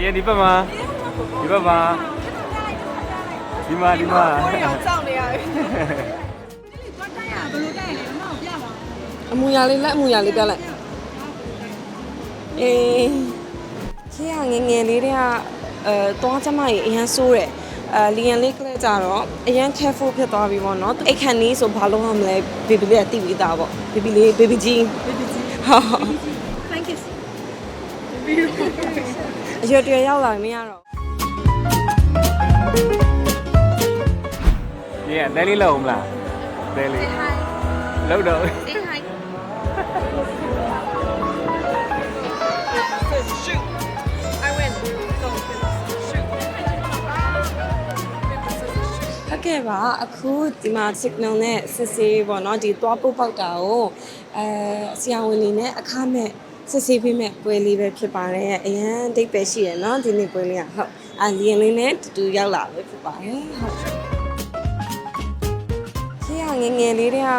ဒီဒီဘက်မှာဒီဘက်မှာဒီမှာဒီမှာကိုယ်ရောင်ကြောက်နေရပြီသွားတိုက်ရဘယ်လိုတိုက်ရလဲမမပြပါအမူအရာလေးလက်အမူအရာလေးပြလိုက်အေးခေရငယ်ငယ်လေးတွေကအဲသွားကျမကြီးအရန်ဆိုးတယ်အဲလီယန်လေးကလေးကြတော့အရန် careful ဖြစ်သွားပြီပေါ့နော်အိတ်ခန့်နီးဆိုဘာလို့မှမလဲဘေဘီလေးကတိပြီးသားပေါ့ဘေဘီလေးဘေဘီကြီးဘေဘီကြီးဟာ thank you အရွယ်တရွယ်ရောက်လာရင်မရတော့ဒီကတဲလေးလောက်အောင်မလားတဲလေးလောက်တော့ say hi shoot I win go shoot ဟုတ်ကဲ့ပါအခုဒီမှာ signal နဲ့စစ်ဆေးပေါ့နော်ဒီသွားပုတ်ပေါက်တာကိုအဲဆရာဝန်လေးနဲ့အခမဲ့ စစ်ဆေးပေးမဲ့ပွဲလေးပဲဖြစ်ပါတယ်အရန်ဒိတ်ပဲရှိရယ်နော်ဒီနေ့ပွဲလေးကဟုတ်အာလီယန်လေးနဲ့တူတူရောက်လာပဲဖြစ်ပါတယ်ဟုတ်ခေရငယ်ငယ်လေးတွေက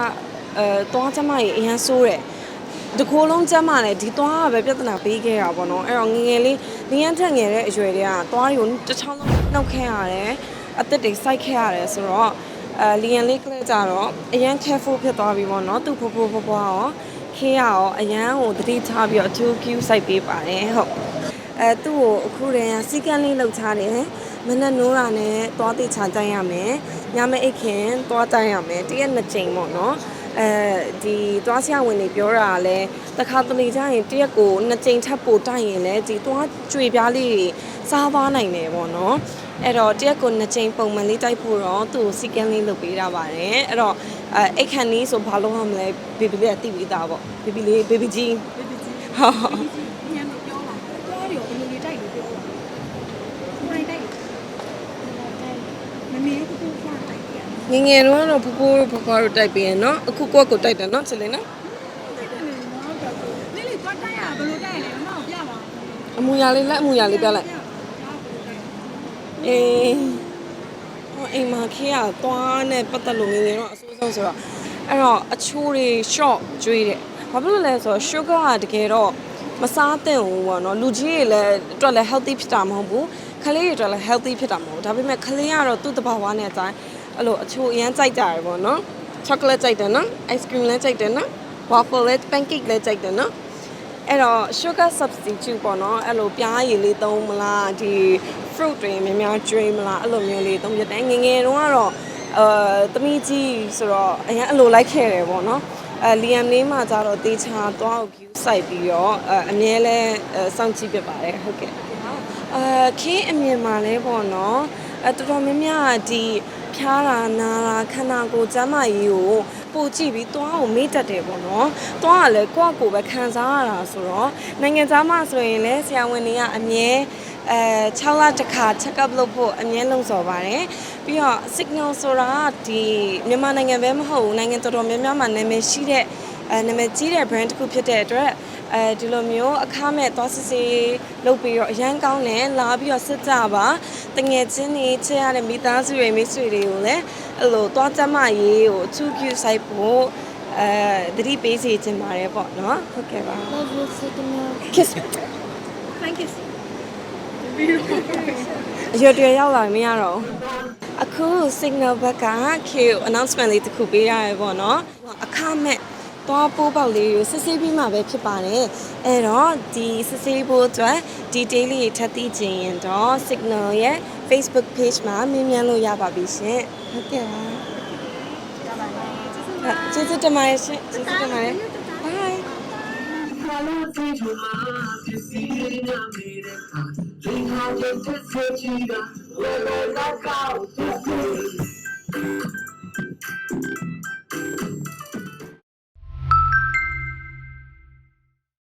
အဲသွားကျမကြီးအရန်ဆိုးတယ်ဒီခိုးလုံးကျမနဲ့ဒီသွားကပဲပြဿနာပေးခဲ့တာပေါ့နော်အဲ့တော့ငယ်ငယ်လေးလင်းရန်ထက်ငယ်တဲ့အရွယ်တွေကသွားတွေကိုတစ်ချောင်းလုံးနှုတ်ခဲရတယ်အသက်တွေစိုက်ခဲရတယ်ဆိုတော့အဲလီယန်လေးကလေးကြတော့အရန် careful ဖြစ်သွားပြီပေါ့နော်သူ့ဖိုးဖိုးဖွားဖွားရော ခေရရောအရန်ကိုတတိထားပြီးတော့အထူး cue စိုက်ပေးပါတယ်ဟုတ်အဲသူ့ကိုအခုတည်းကစီကန်းလေးလှုပ်ထားတယ်မနဲ့နိုးတာနဲ့သွားတိချာကြိုင်ရမယ်ညမအိတ်ခင်သွားကြိုင်ရမယ်တရက်နှစ်ချိန်ပေါ့နော်အဲဒီသွားဆရာဝန်တွေပြောတာကလည်းတစ်ခါတလေကျရင်တရက်ကိုနှစ်ချိန်ထပ်ပို့တိုက်ရင်လည်းဒီသွားကြွေပြားလေးတွေစားသွားနိုင်တယ်ပေါ့နော်အဲ့တော့တရက်ကိုနှစ်ချိန်ပုံမှန်လေးတိုက်ဖို့တော့သူ့ကိုစီကန်းလေးလုပ်ပေးတာပါတယ်အဲ့တော့ အဲအိတ်ခန့်နီးဆိုဘာလို့မှမလဲဘေဘီလေးကတိပြီးသားပေါ့ဘေဘီလေးဘေဘီကြီးဟုတ်ညံပြောလာသွားရောဘယ်လိုလေးတိုက်လို့ပြောလာကိုယ်တိုင်တိုက်မမေကကိုဖားတိုက်ရငယ်ငယ်တော့တော့ဖူးဖူးဖဖွားတို့တိုက်ပြီးရနော်အခုကိုယ့်ကိုယ်တိုက်တယ်နော်ချစ်လေးနော်နေလေသွားတိုက်ရဘယ်လိုတိုက်ရလဲမမပြပါအမူအရာလေးလက်အမူအရာလေးပြလိုက်အေးဟို အိမ်မှာခေးကသွားနဲ့ပတ်သက်လို့ငယ်ငယ်တော့အဆိုးဆုံးဆိုတော့အဲ့တော့အချိုးတွေ short ကျွေးတယ်ဘာဖြစ်လို့လဲဆိုတော့ sugar ကတကယ်တော့မစားသင့်ဘူးပေါ့နော်လူကြီးတွေလည်းအတွက်လည်း healthy ဖြစ်တာမဟုတ်ဘူးခလေးတွေအတွက်လည်း healthy ဖြစ်တာမဟုတ်ဘူးဒါပေမဲ့ခလေးကတော့သူ့တဘာဝနဲ့အတိုင်းအဲ့လိုအချိုးအရမ်းကြိုက်ကြတယ်ပေါ့နော် chocolate ကြိုက်တယ်နော် ice cream လည်းကြိုက်တယ်နော် waffle လည်း pancake လည်းကြိုက်တယ်နော် အဲ့တော့ sugar substitute ပေါ့နော်အဲ့လိုပြားရည်လေးသုံးမလားဒီ fruit တွေများများကျွေးမလားအဲ့လိုမျိုးလေးသုံးပြတယ်ငယ်ငယ်တုန်းကတော့အဲသမီးကြီးဆိုတော့အရင်အဲ့လိုလိုက်ခဲ့တယ်ပေါ့နော်အဲလီယမ်လေးမှကျတော့တေချာသွားကို view စိုက်ပြီးတော့အဲအမြဲလဲအဲစောင့်ကြည့်ပြပါတယ်ဟုတ်ကဲ့အဲခင်းအမြင်မှာလဲပေါ့နော်အဲတော်တော်များများဒီဖျားတာနာတာခန္ဓာကိုယ်ကျန်းမာရေးကို ပိုကြည့်ပြီးသွားကိုမေ့တတ်တယ်ပေါ့နော်။သွားကလည်းကိုယ့်ကိုယ်ပဲခံစားရတာဆိုတော့နိုင်ငံသားမှဆိုရင်လည်းဆရာဝန်တွေကအမြဲအဲ6လတစ်ခါ check up လုပ်ဖို့အမြဲလုံဆော်ပါတယ်။ပြီးတော့ signal ဆိုတာကဒီမြန်မာနိုင်ငံပဲမဟုတ်ဘူးနိုင်ငံတော်တော်များများမှာနာမည်ရှိတဲ့အဲနာမည်ကြီးတဲ့ brand တစ်ခုဖြစ်တဲ့အတွက် အဲဒီလိုမျိုးအခမဲ့သွားစစ်စစ်လုပ်ပြီးတော့အရန်ကောင်းတယ်လာပြီးတော့စစ်ကြပါတငယ်ချင်းတွေချစ်ရတဲ့မိသားစုတွေမိတ်ဆွေတွေကိုလည်းအဲ့လိုသွားကြမရေးကိုအထူးပြုဆိုင်ဖို့အဲသတိပေးစေချင်ပါတယ်ပေါ့နော်ဟုတ်ကဲ့ပါ Love you, signal. kiss thank you အရွယ်တရွယ်ရောက်လာရင်မရတော့ဘူးအခု signal ဘက်က Q announcement လေးတစ်ခုပေးရတယ်ပေါ့နော်အခမဲ့ တော့ပိုးပေါက်လေးကိုစစ်ဆေးပြီးမှပဲဖြစ်ပါတယ်အဲ့တော့ဒီစစ်ဆေးဖို့အတွက် detail လေးထပ်သိချင်ရင်တော့ signal ရဲ့ Facebook page မှာမြင်မြန်လို့ရပါပြီရှင်ဟုတ်ကဲ့ပါဟုတ်ကျေးဇူးတင်ပါတယ်ရှင်ကျေးဇူးတင်ပါတယ် bye ဘာလို့ဒီမှာဖြစ်စီနေနေတဲ့အခါဒီဟာရဲ့တစ်ချက်ချီတာဝယ်ဝယ်ကောက်ကောက်သူ့ကို